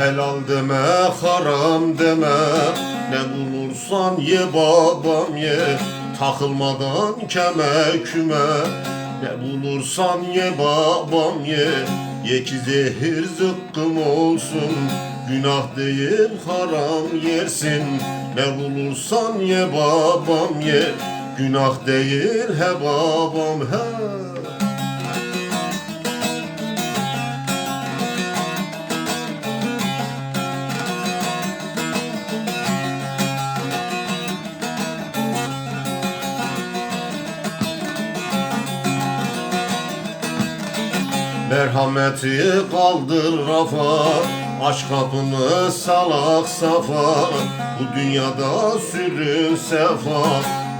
Helal deme, haram deme. Ne bulursan ye babam ye. Takılmadan keme küme. Ne bulursan ye babam ye. Ye ki zehir zıkkım olsun. Günah değil haram yersin. Ne bulursan ye babam ye. Günah değil he babam he Merhameti kaldır rafa Aç kapını salak safa. Bu dünyada sürün sefa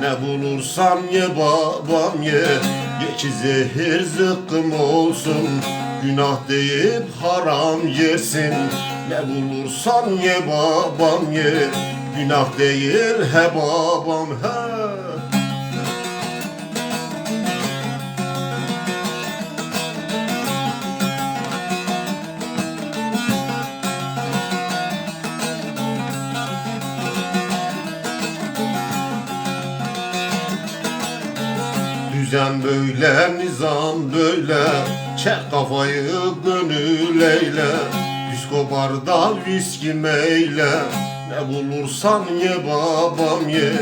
Ne bulursan ye babam ye. Ye ki zehir zıkkım olsun Günah deyip haram yersin. Ne bulursan ye babam ye Günah değil he babam he Düzen böyle, nizam böyle Çek kafayı gönül eyle. Psikobarda viski meyle Ne bulursan ye babam ye.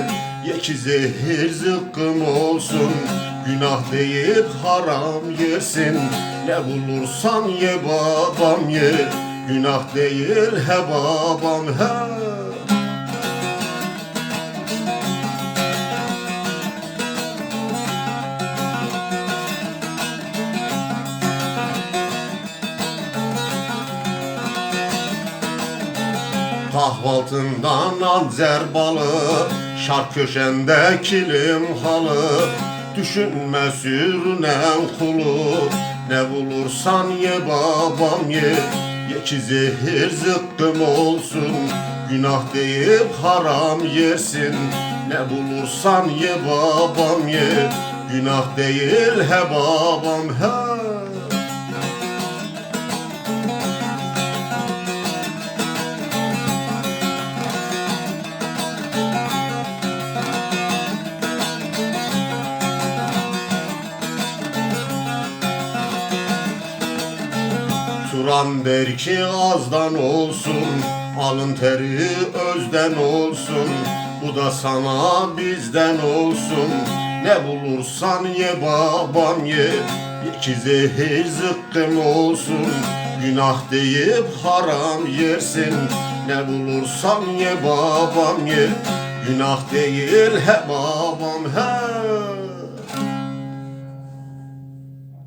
Ye ki zehir zıkkım olsun Günah deyip haram yersin Ne bulursan ye babam ye Günah değil he babam he Kahvaltından anzer balı Şark köşende kilim halı. Düşünme sürünen kulu Ne bulursan ye babam ye. Ye ki zehir zıkkım olsun Günah deyip haram yersin. Ne bulursan ye babam ye Günah değil he babam he Turan der ki azdan olsun Alın teri özden olsun. Bu da sana bizden olsun. Ne bulursan ye babam ye Ye ki zehir zıkkım olsun. Günah deyip haram yersin Ne bulursan ye babam ye. Günah değil he babam he